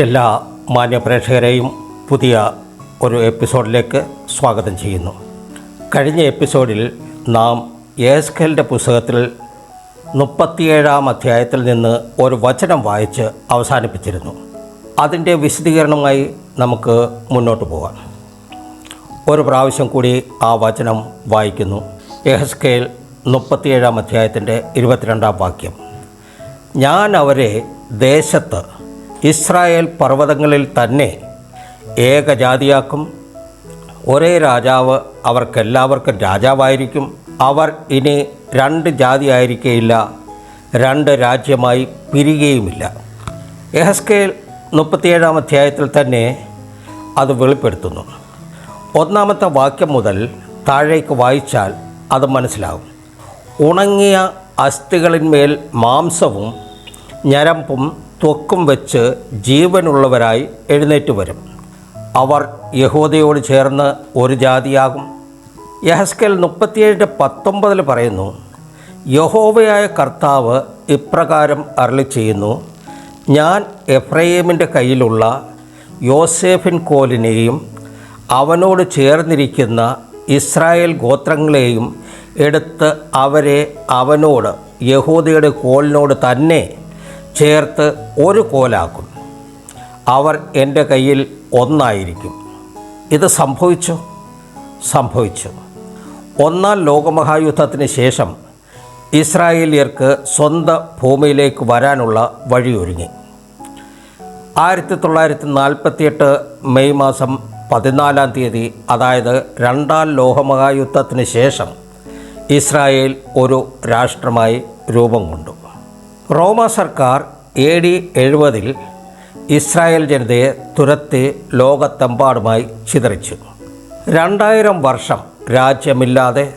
എല്ലാ മാന്യപ്രേക്ഷകരെയും പുതിയ ഒരു എപ്പിസോഡിലേക്ക് സ്വാഗതം ചെയ്യുന്നു. കഴിഞ്ഞ എപ്പിസോഡിൽ നാം ഏസ്കലിന്റെ പുസ്തകത്തിൽ മുപ്പത്തിയേഴാം അധ്യായത്തിൽ നിന്ന് ഒരു വചനം വായിച്ച് അവസാനിപ്പിച്ചിരുന്നു. അതിന്റെ വിശദീകരണമായി നമുക്ക് മുന്നോട്ട് പോകാം. ഒരു പ്രാവശ്യം കൂടി ആ വചനം വായിക്കുന്നു. എഹസ്കേൽ മുപ്പത്തിയേഴാം അധ്യായത്തിന്റെ ഇരുപത്തിരണ്ടാം വാക്യം. ഞാൻ അവരെ ദേശത്ത് ഇസ്രായേൽ പർവതങ്ങളിൽ തന്നെ ഏകജാതിയാക്കും. ഒരേ രാജാവ് അവർക്കെല്ലാവർക്കും രാജാവായിരിക്കും. അവർ ഇനി രണ്ട് ജാതിയായിരിക്കുകയില്ല രണ്ട് രാജ്യമായി പിരിയുകയുമില്ല. എഹസ്കേൽ മുപ്പത്തിയേഴാം അധ്യായത്തിൽ തന്നെ അത് വെളിപ്പെടുത്തുന്നു. ഒന്നാമത്തെ വാക്യം മുതൽ താഴേക്ക് വായിച്ചാൽ അത് മനസ്സിലാകും ഉണങ്ങിയ അസ്ഥികളിന്മേൽ മാംസവും ഞരമ്പും ത്വക്കും വെച്ച് ജീവനുള്ളവരായി എഴുന്നേറ്റ് വരും. അവർ യഹൂദയോട് ചേർന്ന് ഒരു ജാതിയാകും. യഹസ്കൽ മുപ്പത്തിയേഴിന്റെ പത്തൊമ്പതിൽ പറയുന്നു യഹോവയായ കർത്താവ് ഇപ്രകാരം അരളി ചെയ്യുന്നു ഞാൻ എഫ്രൈമിന്റെ കയ്യിലുള്ള യോസേഫിൻ കോലിനെയും അവനോട് ചേർന്നിരിക്കുന്ന ഇസ്രായേൽ ഗോത്രങ്ങളെയും എടുത്ത് അവരെ അവനോട് യഹൂദയുടെ കോലിനോട് തന്നെ ചേർത്ത് ഒരു കോലാക്കും. അവർ എന്റെ കയ്യിൽ ഒന്നായിരിക്കും. ഇത് സംഭവിച്ചു? സംഭവിച്ചു. ഒന്നാം ലോകമഹായുദ്ധത്തിന് ശേഷം ഇസ്രായേലിയർക്ക് സ്വന്തം ഭൂമിയിലേക്ക് വരാനുള്ള വഴിയൊരുങ്ങി. ആയിരത്തി തൊള്ളായിരത്തി നാൽപ്പത്തിയെട്ട് മെയ് മാസം പതിനാലാം തീയതി അതായത് രണ്ടാം ലോകമഹായുദ്ധത്തിന് ശേഷം ഇസ്രായേൽ ഒരു രാഷ്ട്രമായി രൂപം കൊണ്ടു. റോമ സർക്കാർ എ ഡി എഴുപതിൽ ഇസ്രായേൽ ജനതയെ തുരത്തി ലോകത്തെമ്പാടുമായി ചിതറിച്ചു. രണ്ടായിരം വർഷം രാജ്യമില്ലാതെ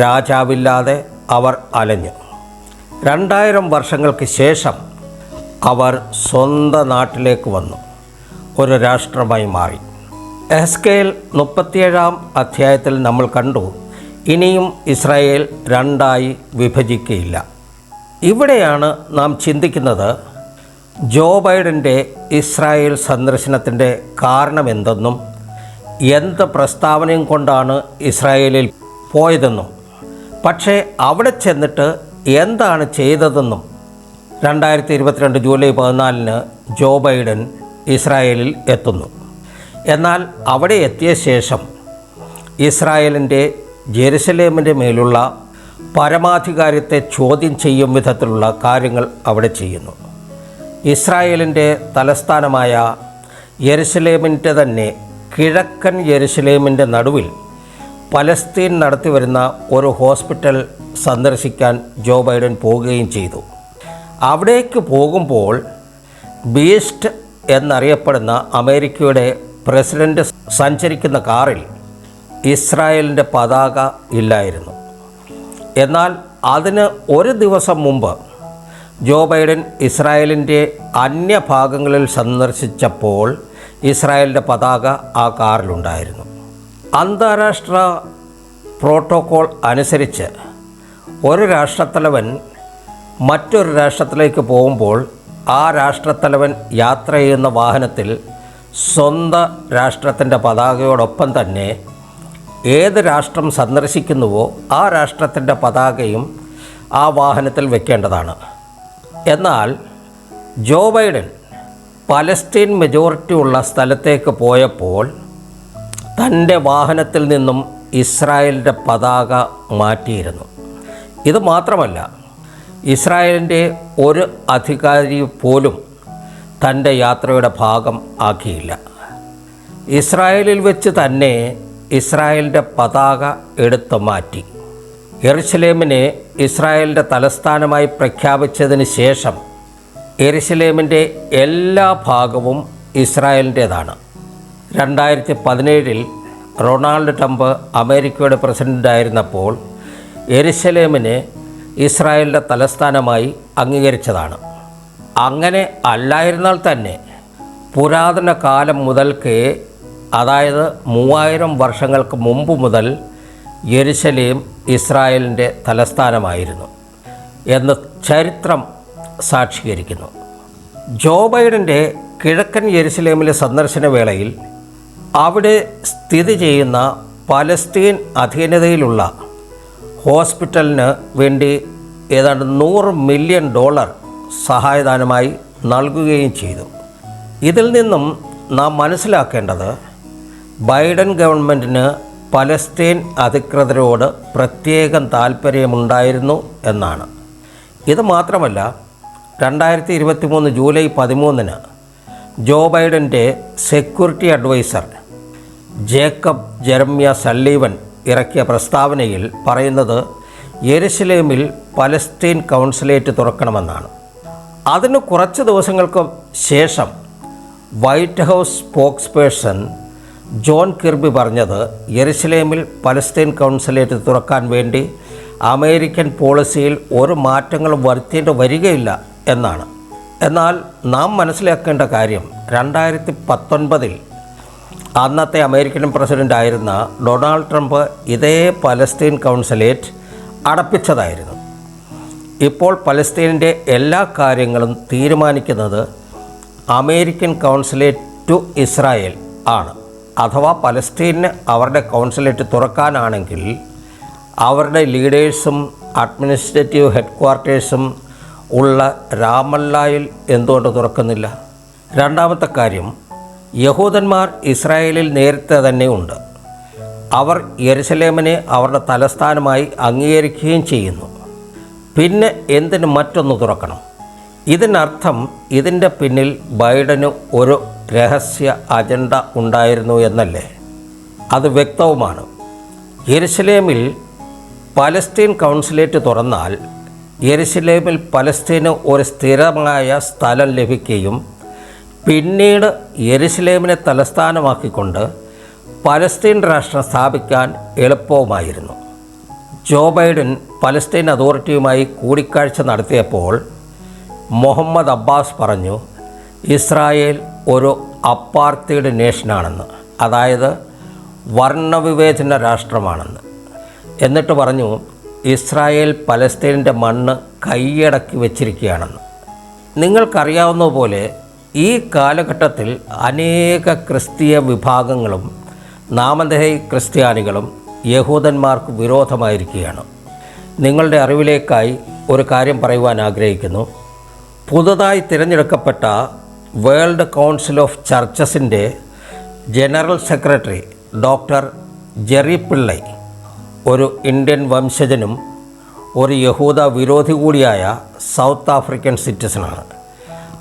രാജാവില്ലാതെ അവർ അലഞ്ഞു. രണ്ടായിരം വർഷങ്ങൾക്ക് ശേഷം അവർ സ്വന്തം നാട്ടിലേക്ക് വന്നു. ഒരു രാഷ്ട്രമായി മാറി. എസ്കേൽ മുപ്പത്തിയേഴാം അധ്യായത്തിൽ നമ്മൾ കണ്ടു ഇനിയും ഇസ്രായേൽ രണ്ടായി വിഭജിക്കുകയില്ല ഇവിടെയാണ് നാം ചിന്തിക്കുന്നത് ജോ ബൈഡന്റെ ഇസ്രായേൽ സന്ദർശനത്തിന്റെ കാരണമെന്തെന്നും എന്ത് പ്രസ്താവനയും കൊണ്ടാണ് ഇസ്രായേലിൽ പോയതെന്നും പക്ഷേ അവിടെ ചെന്നിട്ട് എന്താണ് ചെയ്തതെന്നും രണ്ടായിരത്തി ഇരുപത്തിരണ്ട് ജൂലൈ പതിനാലിന് ജോ ബൈഡൻ ഇസ്രായേലിൽ എത്തുന്നു. എന്നാൽ അവിടെ എത്തിയ ശേഷം ഇസ്രായേലിന്റെ ജെറുസലേമിന്റെ മേലുള്ള പരമാധികാരത്തെ ചോദ്യം ചെയ്യും വിധത്തിലുള്ള കാര്യങ്ങൾ അവിടെ ചെയ്യുന്നു. ഇസ്രായേലിന്റെ തലസ്ഥാനമായ യെരുസലേമിന്റെ തന്നെ കിഴക്കൻ യെരുസലേമിന്റെ നടുവിൽ പലസ്തീൻ നടത്തിവരുന്ന ഒരു ഹോസ്പിറ്റൽ സന്ദർശിക്കാൻ ജോ ബൈഡൻ പോവുകയും ചെയ്തു. അവിടേക്ക് പോകുമ്പോൾ ബീസ്റ്റ് എന്നറിയപ്പെടുന്ന അമേരിക്കയുടെ പ്രസിഡന്റ് സഞ്ചരിക്കുന്ന കാറിൽ ഇസ്രായേലിന്റെ പതാക ഇല്ലായിരുന്നു. എന്നാൽ അതിന് ഒരു ദിവസം മുമ്പ് ജോ ബൈഡൻ ഇസ്രായേലിന്റെ അന്യഭാഗങ്ങളിൽ സന്ദർശിച്ചപ്പോൾ ഇസ്രായേലിന്റെ പതാക ആ കാറിലുണ്ടായിരുന്നു. അന്താരാഷ്ട്ര പ്രോട്ടോകോൾ അനുസരിച്ച് ഒരു രാഷ്ട്രത്തലവൻ മറ്റൊരു രാഷ്ട്രത്തിലേക്ക് പോകുമ്പോൾ ആ രാഷ്ട്രത്തലവൻ യാത്ര ചെയ്യുന്ന വാഹനത്തിൽ സ്വന്തം രാഷ്ട്രത്തിന്റെ പതാകയോടൊപ്പം തന്നെ ഏത് രാഷ്ട്രം സന്ദർശിക്കുന്നുവോ ആ രാഷ്ട്രത്തിന്റെ പതാകയും ആ വാഹനത്തിൽ വെക്കേണ്ടതാണ്. എന്നാൽ ജോ ബൈഡൻ പലസ്തീൻ മെജോറിറ്റി ഉള്ള സ്ഥലത്തേക്ക് പോയപ്പോൾ തന്റെ വാഹനത്തിൽ നിന്നും ഇസ്രായേലിന്റെ പതാക മാറ്റിയിരുന്നു. ഇത് മാത്രമല്ല ഇസ്രായേലിന്റെ ഒരു അധികാരി പോലും തന്റെ യാത്രയുടെ ഭാഗം ആക്കിയില്ല. ഇസ്രായേലിൽ വെച്ച് തന്നെ ഇസ്രായേലിന്റെ പതാക എടുത്തു മാറ്റി. എറുസലേമിനെ ഇസ്രായേലിന്റെ തലസ്ഥാനമായി പ്രഖ്യാപിച്ചതിന് ശേഷം എറുസലേമിന്റെ എല്ലാ ഭാഗവും ഇസ്രായേലിന്റേതാണ്. രണ്ടായിരത്തി പതിനേഴിൽ റൊണാൾഡ് ട്രംപ് അമേരിക്കയുടെ പ്രസിഡന്റായിരുന്നപ്പോൾ എരുസലേമിനെ ഇസ്രായേലിന്റെ തലസ്ഥാനമായി അംഗീകരിച്ചതാണ്. അങ്ങനെ അല്ലായിരുന്നാൽ തന്നെ പുരാതന കാലം മുതൽക്കേ അതായത് മൂവായിരം വർഷങ്ങൾക്ക് മുമ്പ് മുതൽ യെരുശലേം ഇസ്രായേലിന്റെ തലസ്ഥാനമായിരുന്നു എന്ന് ചരിത്രം സാക്ഷീകരിക്കുന്നു. ജോ ബൈഡന്റെ കിഴക്കൻ യെരുസലേമിലെ സന്ദർശന വേളയിൽ അവിടെ സ്ഥിതി ചെയ്യുന്ന പലസ്തീൻ അധീനതയിലുള്ള ഹോസ്പിറ്റലിന് വേണ്ടി ഏതാണ്ട് നൂറ് മില്യൺ ഡോളർ സഹായദാനമായി നൽകുകയും ചെയ്തു. ഇതിൽ നിന്നും നാം മനസ്സിലാക്കേണ്ടത് ബൈഡൻ ഗവൺമെന്റിന് പലസ്തീൻ അധികൃതരോട് പ്രത്യേകം താല്പര്യമുണ്ടായിരുന്നു എന്നാണ്. ഇത് മാത്രമല്ല രണ്ടായിരത്തി ഇരുപത്തി മൂന്ന് ജൂലൈ പതിമൂന്നിന് Joe ബൈഡന്റെ security adviser Jacob Jeremiah Sullivan ഇറക്കിയ പ്രസ്താവനയിൽ പറയുന്നത് യെരുസലേമിൽ പലസ്തീൻ കൗൺസിലേറ്റ് തുറക്കണമെന്നാണ്. അതിന് കുറച്ച് ദിവസങ്ങൾക്ക് ശേഷം White House spokesperson John Kirby പറഞ്ഞത് യെരുസലേമിൽ പലസ്തീൻ കൗൺസിലേറ്റ് തുറക്കാൻ വേണ്ടി അമേരിക്കൻ പോളിസിയിൽ ഒരു മാറ്റങ്ങളും വരുത്തേണ്ടി വരികയില്ല എന്നാണ്. എന്നാൽ നാം മനസ്സിലാക്കേണ്ട കാര്യം രണ്ടായിരത്തി പത്തൊൻപതിൽ അന്നത്തെ അമേരിക്കൻ പ്രസിഡന്റ് ആയിരുന്ന ഡൊണാൾഡ് ട്രംപ് ഇതേ പലസ്തീൻ കൗൺസിലേറ്റ് അടപ്പിച്ചതായിരുന്നു. ഇപ്പോൾ പലസ്തീനിന്റെ എല്ലാ കാര്യങ്ങളും തീരുമാനിക്കുന്നത് അമേരിക്കൻ കൗൺസിലേറ്റ് ടു ഇസ്രായേൽ ആണ്. അഥവാ പലസ്തീൻ അവരുടെ കൗൺസിലേറ്റ് തുറക്കാനാണെങ്കിൽ അവരുടെ ലീഡേഴ്സും അഡ്മിനിസ്ട്രേറ്റീവ് ഹെഡ്ക്വാർട്ടേഴ്സും ഉള്ള രാമല്ലായിൽ എന്തുകൊണ്ട് തുറക്കുന്നില്ല? രണ്ടാമത്തെ കാര്യം യഹൂദന്മാർ ഇസ്രായേലിൽ നേരത്തെ തന്നെ ഉണ്ട്. അവർ യെരുസലേമിനെ അവരുടെ തലസ്ഥാനമായി അംഗീകരിക്കുകയും ചെയ്യുന്നു. പിന്നെ എന്തിന് മറ്റൊന്ന് തുറക്കണം? ഇതിനർത്ഥം ഇതിന്റെ പിന്നിൽ ബൈഡന് ഒരു രഹസ്യ അജണ്ട ഉണ്ടായിരുന്നു എന്നല്ലേ? അത് വ്യക്തവുമാണ്. യെരുസലേമിൽ പലസ്തീൻ കൗൺസിലേറ്റ് തുറന്നാൽ യെരുസലേമിൽ പലസ്തീന് ഒരു സ്ഥിരമായ സ്ഥലം ലഭിക്കുകയും പിന്നീട് യെരുസലേമിനെ തലസ്ഥാനമാക്കിക്കൊണ്ട് പലസ്തീൻ രാഷ്ട്രം സ്ഥാപിക്കാൻ എളുപ്പവുമായിരുന്നു. ജോ ബൈഡൻ പലസ്തീൻ അതോറിറ്റിയുമായി കൂടിക്കാഴ്ച നടത്തിയപ്പോൾ മുഹമ്മദ് അബ്ബാസ് പറഞ്ഞു ഇസ്രായേൽ ഒരു അപ്പാർത്തിയുടെ നേഷനാണെന്ന് അതായത് വർണവിവേചന രാഷ്ട്രമാണെന്ന്. എന്നിട്ട് പറഞ്ഞു ഇസ്രായേൽ പലസ്തീനിന്റെ മണ്ണ് കൈയടക്കി വച്ചിരിക്കുകയാണെന്ന്. നിങ്ങൾക്കറിയാവുന്ന പോലെ ഈ കാലഘട്ടത്തിൽ അനേക ക്രിസ്തീയ വിഭാഗങ്ങളും നാമധേയ ക്രിസ്ത്യാനികളും യഹൂദന്മാർക്ക് വിരോധമായിരിക്കുകയാണ്. നിങ്ങളുടെ അറിവിലേക്കായി ഒരു കാര്യം പറയുവാൻ ആഗ്രഹിക്കുന്നു. പുതുതായി തിരഞ്ഞെടുക്കപ്പെട്ട World Council of ചർച്ചസിന്റെ general secretary doctor Jerry Pillai ഒരു ഇന്ത്യൻ വംശജനും ഒരു യഹൂദ വിരോധി കൂടിയായ സൗത്ത് ആഫ്രിക്കൻ സിറ്റിസണാണ്.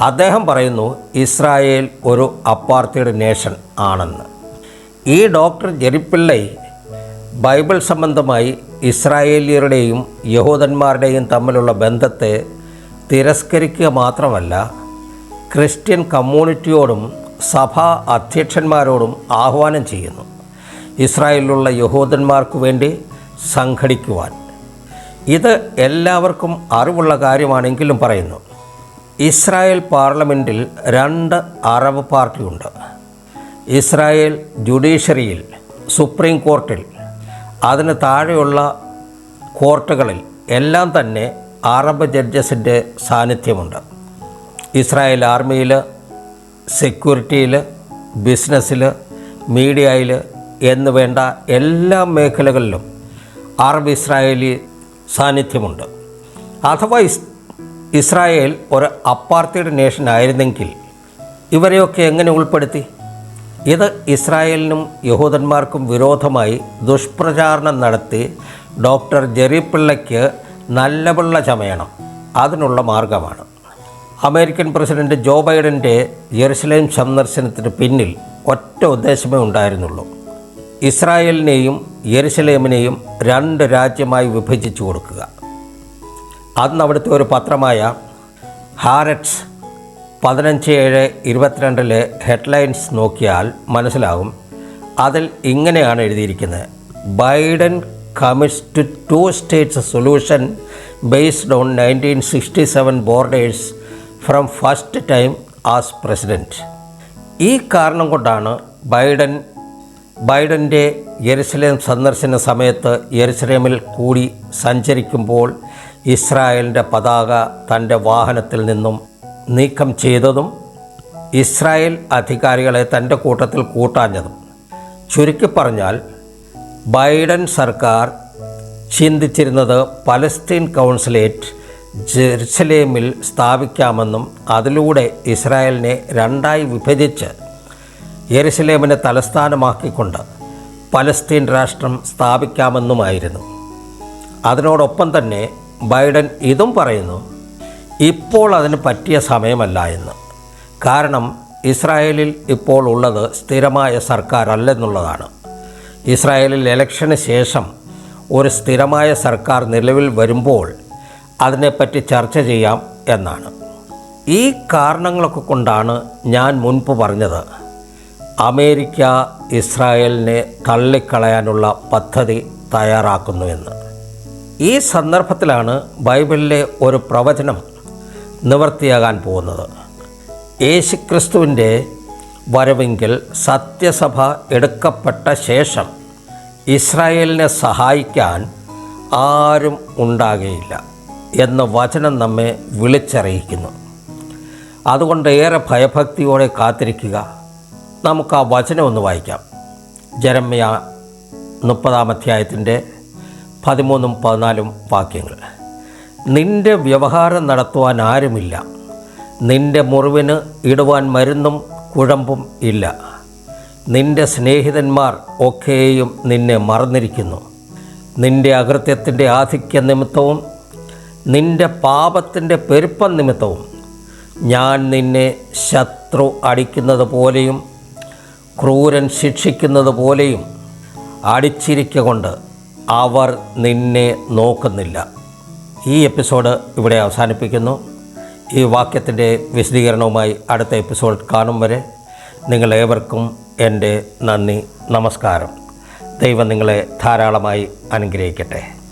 അദ്ദേഹം പറയുന്നു ഇസ്രായേൽ ഒരു അപ്പാർത്തൈഡ് നേഷൻ ആണെന്ന്. ഈ ഡോക്ടർ ജെറി പിള്ളൈ ബൈബിൾ സംബന്ധമായി ഇസ്രായേലിയരുടെയും യഹൂദന്മാരുടെയും തമ്മിലുള്ള ബന്ധത്തെ തിരസ്കരിക്കുക മാത്രമല്ല ക്രിസ്ത്യൻ കമ്മ്യൂണിറ്റിയോടും സഭാ അധ്യക്ഷന്മാരോടും ആഹ്വാനം ചെയ്യുന്നു. ഇസ്രായേലിലുള്ള യഹൂദന്മാർക്ക് വേണ്ടി സംഘടിക്കുവാൻ. ഇത് എല്ലാവർക്കും അറിവുള്ള കാര്യമാണെങ്കിലും പറയുന്നു. ഇസ്രായേൽ പാർലമെന്റിൽ രണ്ട് അറബ് പാർട്ടിയുണ്ട്. ഇസ്രായേൽ ജുഡീഷ്യറിയിൽ സുപ്രീം കോർട്ടിൽ അതിന് താഴെയുള്ള കോർട്ടുകളിൽ എല്ലാം തന്നെ അറബ് ജഡ്ജസിന്റെ സാന്നിധ്യമുണ്ട്. ഇസ്രായേൽ ആർമിയിൽ സെക്യൂരിറ്റിയിൽ ബിസിനസ്സിൽ മീഡിയയിൽ എന്ന് വേണ്ട എല്ലാ മേഖലകളിലും അറബ് ഇസ്രായേലി സാന്നിധ്യമുണ്ട്. അഥവാ ഇസ് ഇസ്രായേൽ ഒരു അപ്പാർത്തിയുടെ നേഷൻ ആയിരുന്നെങ്കിൽ ഇവരെയൊക്കെ എങ്ങനെ ഉൾപ്പെടുത്തി? ഇത് ഇസ്രായേലിനും യഹൂദന്മാർക്കും വിരോധമായി ദുഷ്പ്രചാരണം നടത്തി ഡോക്ടർ ജെറി പിള്ളയ്ക്ക് നല്ല പിള്ള ചമയണം. അതിനുള്ള മാർഗമാണ്. അമേരിക്കൻ പ്രസിഡന്റ് ജോ ബൈഡന്റെ ജെറുസലേം സന്ദർശനത്തിന് പിന്നിൽ ഒറ്റ ഉദ്ദേശമേ ഉണ്ടായിരുന്നുള്ളൂ. ഇസ്രായേലിനെയും യെരുസലേമിനെയും രണ്ട് രാജ്യമായി വിഭജിച്ചു കൊടുക്കുക. അന്ന് അവിടുത്തെ ഒരു പത്രമായ ഹാരറ്റ്സ് പതിനഞ്ച് ഏഴ് ഇരുപത്തിരണ്ടിലെ ഹെഡ്ലൈൻസ് നോക്കിയാൽ മനസ്സിലാകും അതിൽ ഇങ്ങനെയാണ് എഴുതിയിരിക്കുന്നത്. Biden commits to two states solution based on nineteen sixty seven borders from first time as president ഈ കാരണം കൊണ്ടാണ് ബൈഡൻ ബൈഡന്റെ യെരുസലേം സന്ദർശന സമയത്ത് യെരുസലേമിൽ കൂടി സഞ്ചരിക്കുമ്പോൾ ഇസ്രായേലിന്റെ പതാക തന്റെ വാഹനത്തിൽ നിന്നും നീക്കം ചെയ്തതും ഇസ്രായേൽ അധികാരികളെ തന്റെ കൂട്ടത്തിൽ കൂട്ടാഞ്ഞതും. ചുരുക്കി പറഞ്ഞാൽ ബൈഡൻ സർക്കാർ ചിന്തിച്ചിരുന്നത് പലസ്തീൻ കൗൺസിലേറ്റ് ജെറുസലേമിൽ സ്ഥാപിക്കാമെന്നും അതിലൂടെ ഇസ്രായേലിനെ രണ്ടായി വിഭജിച്ച് യെരുസലേമിനെ തലസ്ഥാനമാക്കിക്കൊണ്ട് പലസ്തീൻ രാഷ്ട്രം സ്ഥാപിക്കാമെന്നുമായിരുന്നു. അതിനോടൊപ്പം തന്നെ ബൈഡൻ ഇതും പറയുന്നു ഇപ്പോൾ അതിന് പറ്റിയ സമയമല്ല എന്ന്. കാരണം ഇസ്രായേലിൽ ഇപ്പോൾ ഉള്ളത് സ്ഥിരമായ സർക്കാരല്ലെന്നുള്ളതാണ്. ഇസ്രായേലിൽ ഇലക്ഷന് ശേഷം ഒരു സ്ഥിരമായ സർക്കാർ നിലവിൽ വരുമ്പോൾ അതിനെപ്പറ്റി ചർച്ച ചെയ്യാം എന്നാണ്. ഈ കാരണങ്ങളൊക്കെ കൊണ്ടാണ് ഞാൻ മുൻപ് പറഞ്ഞത്. അമേരിക്ക ഇസ്രായേലിനെ തള്ളിക്കളയാനുള്ള പദ്ധതി തയ്യാറാക്കുന്നുവെന്ന് ഈ സന്ദർഭത്തിലാണ് ബൈബിളിലെ ഒരു പ്രവചനം നിവർത്തിയാകാൻ പോകുന്നത്. യേശുക്രിസ്തുവിന്റെ വരവെങ്കിൽ സത്യസഭ എടുക്കപ്പെട്ട ശേഷം ഇസ്രായേലിനെ സഹായിക്കാൻ ആരും ഉണ്ടാകുകയില്ല എന്ന് വചനം നമ്മെ വിളിച്ചറിയിക്കുന്നു. അതുകൊണ്ട് ഏറെ ഭയഭക്തിയോടെ കാത്തിരിക്കുക. നമുക്ക് ആ വചനം ഒന്ന് വായിക്കാം. ജരമ്യ മുപ്പതാം അധ്യായത്തിന്റെ പതിമൂന്നും പതിനാലും വാക്യങ്ങൾ. നിന്റെ വ്യവഹാരം നടത്തുവാൻ ആരുമില്ല. നിന്റെ മുറിവിന് ഇടുവാൻ മരുന്നും കുഴമ്പും ഇല്ല. നിന്റെ സ്നേഹിതന്മാർ ഒക്കെയും നിന്നെ മറന്നിരിക്കുന്നു. നിന്റെ അകൃത്യത്തിന്റെ ആധിക്യ നിമിത്തവും നിന്റെ പാപത്തിന്റെ പെരുപ്പം നിമിത്തവും ഞാൻ നിന്നെ ശത്രു അടിക്കുന്നത് പോലെയും ക്രൂരൻ ശിക്ഷിക്കുന്നത് പോലെയും അടിച്ചിരിക്കൊണ്ട് അവർ നിന്നെ നോക്കുന്നില്ല. ഈ എപ്പിസോഡ് ഇവിടെ അവസാനിപ്പിക്കുന്നു. ഈ വാക്യത്തിന്റെ വിശദീകരണവുമായി അടുത്ത എപ്പിസോഡ് കാണും വരെ നിങ്ങളേവർക്കും എന്റെ നന്ദി നമസ്കാരം. ദൈവം നിങ്ങളെ ധാരാളമായി അനുഗ്രഹിക്കട്ടെ.